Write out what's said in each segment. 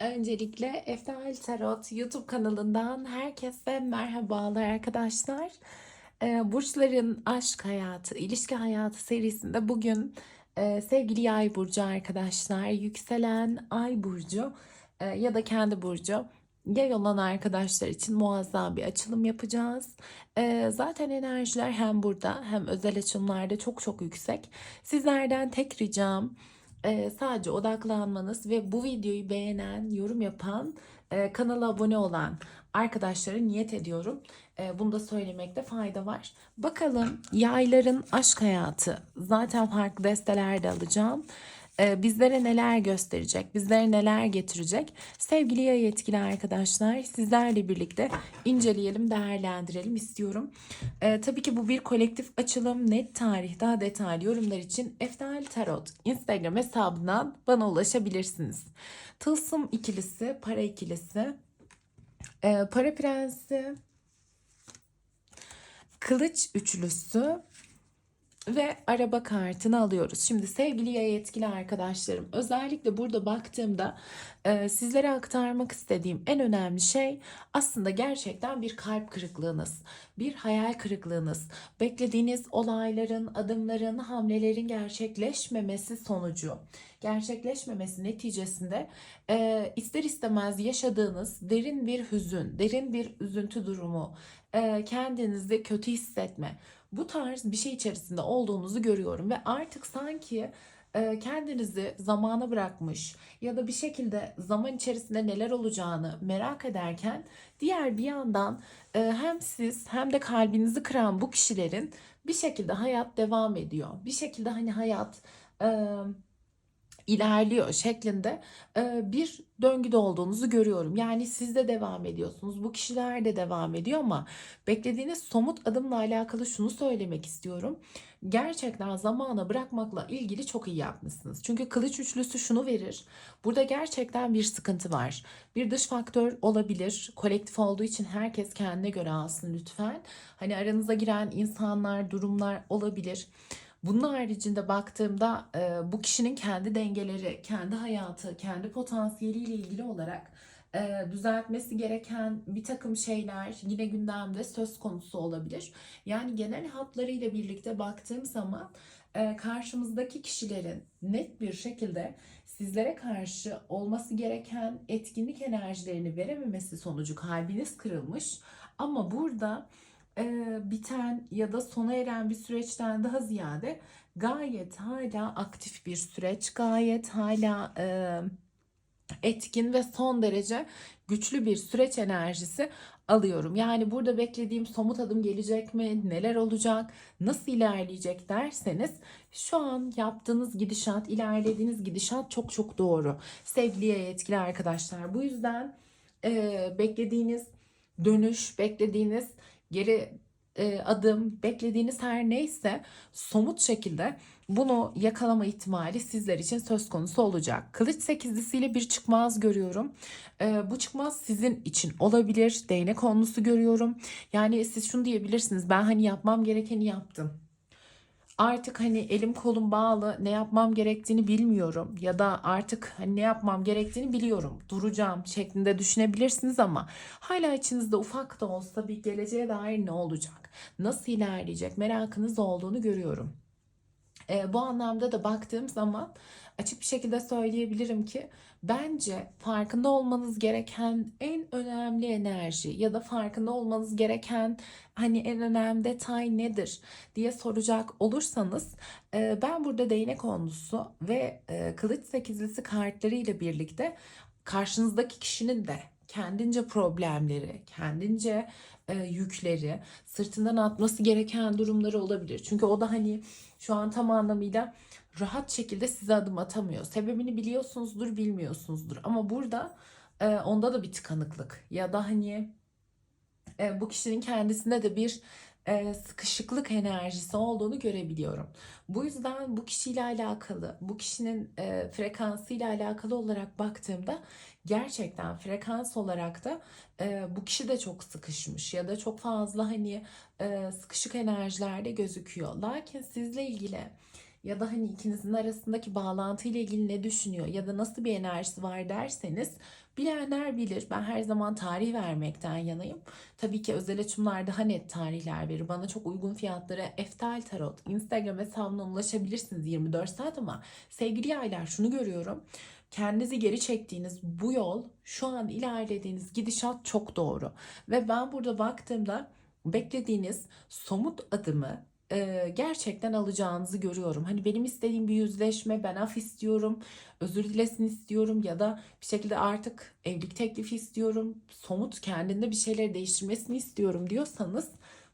Öncelikle Eftal Tarot YouTube kanalından herkese merhabalar arkadaşlar. Ee, Burçların aşk hayatı, ilişki hayatı serisinde bugün e, sevgili Yay burcu arkadaşlar, yükselen Ay burcu e, ya da kendi burcu Yay olan arkadaşlar için muazzam bir açılım yapacağız. E, zaten enerjiler hem burada hem özel açılımlarda çok çok yüksek. Sizlerden tek ricam e, sadece odaklanmanız ve bu videoyu beğenen, yorum yapan, e, kanala abone olan arkadaşlara niyet ediyorum. E, bunu da söylemekte fayda var. Bakalım yayların aşk hayatı. Zaten farklı desteler de alacağım. E, bizlere neler gösterecek, bizlere neler getirecek. Sevgili yay yetkili arkadaşlar sizlerle birlikte inceleyelim, değerlendirelim istiyorum. E, tabii ki bu bir kolektif açılım. Net tarih, daha detaylı yorumlar için Eftal Tarot Instagram hesabından bana ulaşabilirsiniz. Tılsım ikilisi, para ikilisi, e, para prensi, kılıç üçlüsü ve araba kartını alıyoruz. Şimdi sevgili yay yetkili arkadaşlarım özellikle burada baktığımda e, sizlere aktarmak istediğim en önemli şey aslında gerçekten bir kalp kırıklığınız, bir hayal kırıklığınız, beklediğiniz olayların, adımların, hamlelerin gerçekleşmemesi sonucu, gerçekleşmemesi neticesinde e, ister istemez yaşadığınız derin bir hüzün, derin bir üzüntü durumu, e, kendinizi kötü hissetme, bu tarz bir şey içerisinde olduğunuzu görüyorum ve artık sanki e, kendinizi zamana bırakmış ya da bir şekilde zaman içerisinde neler olacağını merak ederken diğer bir yandan e, hem siz hem de kalbinizi kıran bu kişilerin bir şekilde hayat devam ediyor. Bir şekilde hani hayat e, ilerliyor şeklinde bir döngüde olduğunuzu görüyorum. Yani siz de devam ediyorsunuz. Bu kişiler de devam ediyor ama beklediğiniz somut adımla alakalı şunu söylemek istiyorum. Gerçekten zamana bırakmakla ilgili çok iyi yapmışsınız. Çünkü kılıç üçlüsü şunu verir. Burada gerçekten bir sıkıntı var. Bir dış faktör olabilir. Kolektif olduğu için herkes kendine göre alsın lütfen. Hani aranıza giren insanlar, durumlar olabilir. Bunun haricinde baktığımda e, bu kişinin kendi dengeleri, kendi hayatı, kendi potansiyeliyle ilgili olarak e, düzeltmesi gereken bir takım şeyler yine gündemde söz konusu olabilir. Yani genel hatlarıyla birlikte baktığım zaman e, karşımızdaki kişilerin net bir şekilde sizlere karşı olması gereken etkinlik enerjilerini verememesi sonucu kalbiniz kırılmış. Ama burada e, biten ya da sona eren bir süreçten daha ziyade gayet hala aktif bir süreç, gayet hala e, etkin ve son derece güçlü bir süreç enerjisi alıyorum. Yani burada beklediğim somut adım gelecek mi? Neler olacak? Nasıl ilerleyecek derseniz şu an yaptığınız gidişat, ilerlediğiniz gidişat çok çok doğru. Sevgili yetkili arkadaşlar. Bu yüzden e, beklediğiniz dönüş, beklediğiniz geri e, adım, beklediğiniz her neyse somut şekilde bunu yakalama ihtimali sizler için söz konusu olacak. Kılıç sekizlisiyle bir çıkmaz görüyorum. E, bu çıkmaz sizin için olabilir. Değnek onlusu görüyorum. Yani siz şunu diyebilirsiniz. Ben hani yapmam gerekeni yaptım artık hani elim kolum bağlı ne yapmam gerektiğini bilmiyorum ya da artık hani ne yapmam gerektiğini biliyorum duracağım şeklinde düşünebilirsiniz ama hala içinizde ufak da olsa bir geleceğe dair ne olacak nasıl ilerleyecek merakınız olduğunu görüyorum. E, bu anlamda da baktığım zaman açık bir şekilde söyleyebilirim ki bence farkında olmanız gereken en önemli enerji ya da farkında olmanız gereken hani en önemli detay nedir diye soracak olursanız e, ben burada değnek onlusu ve e, kılıç sekizlisi kartlarıyla birlikte karşınızdaki kişinin de kendince problemleri, kendince e, yükleri, sırtından atması gereken durumları olabilir. Çünkü o da hani şu an tam anlamıyla rahat şekilde size adım atamıyor. Sebebini biliyorsunuzdur, bilmiyorsunuzdur. Ama burada e, onda da bir tıkanıklık ya da hani e, bu kişinin kendisinde de bir e, sıkışıklık enerjisi olduğunu görebiliyorum. Bu yüzden bu kişiyle alakalı, bu kişinin e, frekansıyla alakalı olarak baktığımda gerçekten frekans olarak da e, bu kişi de çok sıkışmış ya da çok fazla hani e, sıkışık enerjilerde gözüküyor. Lakin sizle ilgili ya da hani ikinizin arasındaki bağlantı ile ilgili ne düşünüyor ya da nasıl bir enerjisi var derseniz bilenler bilir. Ben her zaman tarih vermekten yanayım. Tabii ki özel açımlar daha net tarihler verir. Bana çok uygun fiyatlara Eftal Tarot Instagram hesabına ulaşabilirsiniz 24 saat ama sevgili yaylar şunu görüyorum. Kendinizi geri çektiğiniz bu yol şu an ilerlediğiniz gidişat çok doğru. Ve ben burada baktığımda beklediğiniz somut adımı e, gerçekten alacağınızı görüyorum. Hani benim istediğim bir yüzleşme, ben af istiyorum, özür dilesin istiyorum ya da bir şekilde artık evlilik teklifi istiyorum, somut kendinde bir şeyleri değiştirmesini istiyorum diyorsanız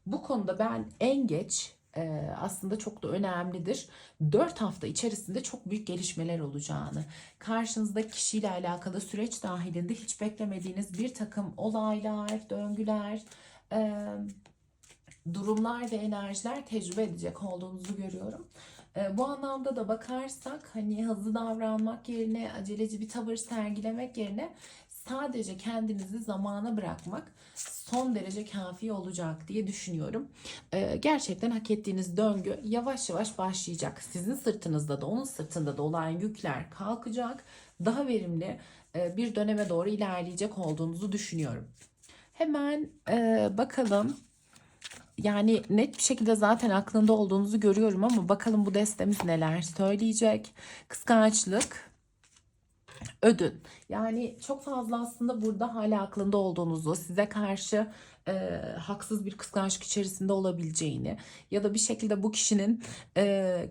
bu konuda ben en geç e, aslında çok da önemlidir. 4 hafta içerisinde çok büyük gelişmeler olacağını, karşınızdaki kişiyle alakalı süreç dahilinde hiç beklemediğiniz bir takım olaylar, döngüler, e, durumlar ve enerjiler tecrübe edecek olduğunuzu görüyorum. E, bu anlamda da bakarsak hani hızlı davranmak yerine aceleci bir tavır sergilemek yerine sadece kendinizi zamana bırakmak son derece kafi olacak diye düşünüyorum. E, gerçekten hak ettiğiniz döngü yavaş yavaş başlayacak. Sizin sırtınızda da onun sırtında da olan yükler kalkacak. Daha verimli e, bir döneme doğru ilerleyecek olduğunuzu düşünüyorum. Hemen e, bakalım yani net bir şekilde zaten aklında olduğunuzu görüyorum ama bakalım bu destemiz neler söyleyecek. Kıskançlık, ödün. Yani çok fazla aslında burada hala aklında olduğunuzu, size karşı e, haksız bir kıskançlık içerisinde olabileceğini ya da bir şekilde bu kişinin e,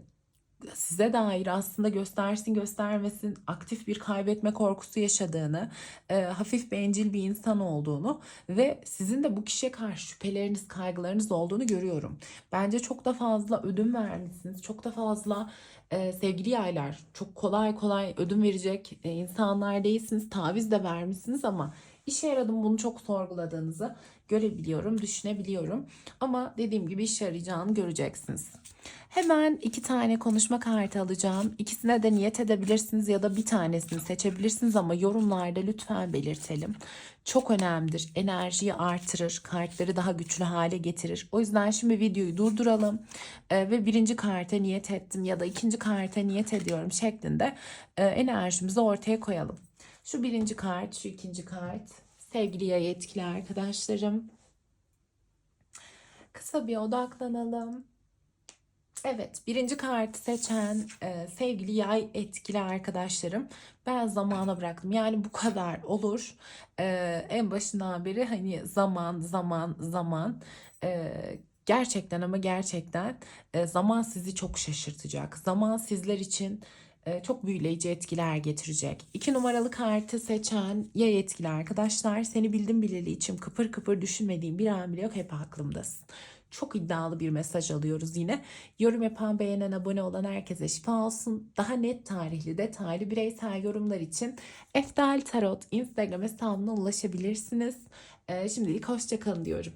size dair aslında göstersin göstermesin aktif bir kaybetme korkusu yaşadığını, e, hafif bencil bir insan olduğunu ve sizin de bu kişiye karşı şüpheleriniz, kaygılarınız olduğunu görüyorum. Bence çok da fazla ödün vermişsiniz. Çok da fazla e, sevgili yaylar çok kolay kolay ödün verecek e, insanlar değilsiniz. Taviz de vermişsiniz ama işe yaradım bunu çok sorguladığınızı görebiliyorum, düşünebiliyorum. Ama dediğim gibi işe yarayacağını göreceksiniz. Hemen iki tane konuşma kartı alacağım. İkisine de niyet edebilirsiniz ya da bir tanesini seçebilirsiniz ama yorumlarda lütfen belirtelim. Çok önemlidir. Enerjiyi artırır, kartları daha güçlü hale getirir. O yüzden şimdi videoyu durduralım Ee, ve birinci karta niyet ettim ya da ikinci karta niyet ediyorum şeklinde e, enerjimizi ortaya koyalım. Şu birinci kart, şu ikinci kart. Sevgili yay etkili arkadaşlarım. Kısa bir odaklanalım. Evet, birinci kartı seçen e, sevgili yay etkili arkadaşlarım. Ben zamana bıraktım. Yani bu kadar olur. E, en başından beri hani zaman, zaman, zaman. E, gerçekten ama gerçekten e, zaman sizi çok şaşırtacak. Zaman sizler için çok büyüleyici etkiler getirecek. İki numaralı kartı seçen yay etkili arkadaşlar. Seni bildim bileli içim kıpır kıpır düşünmediğim bir an bile yok. Hep aklımdasın. Çok iddialı bir mesaj alıyoruz yine. Yorum yapan, beğenen, abone olan herkese şifa olsun. Daha net tarihli, detaylı bireysel yorumlar için Eftal Tarot Instagram hesabına ulaşabilirsiniz. Ee, şimdilik hoşçakalın diyorum.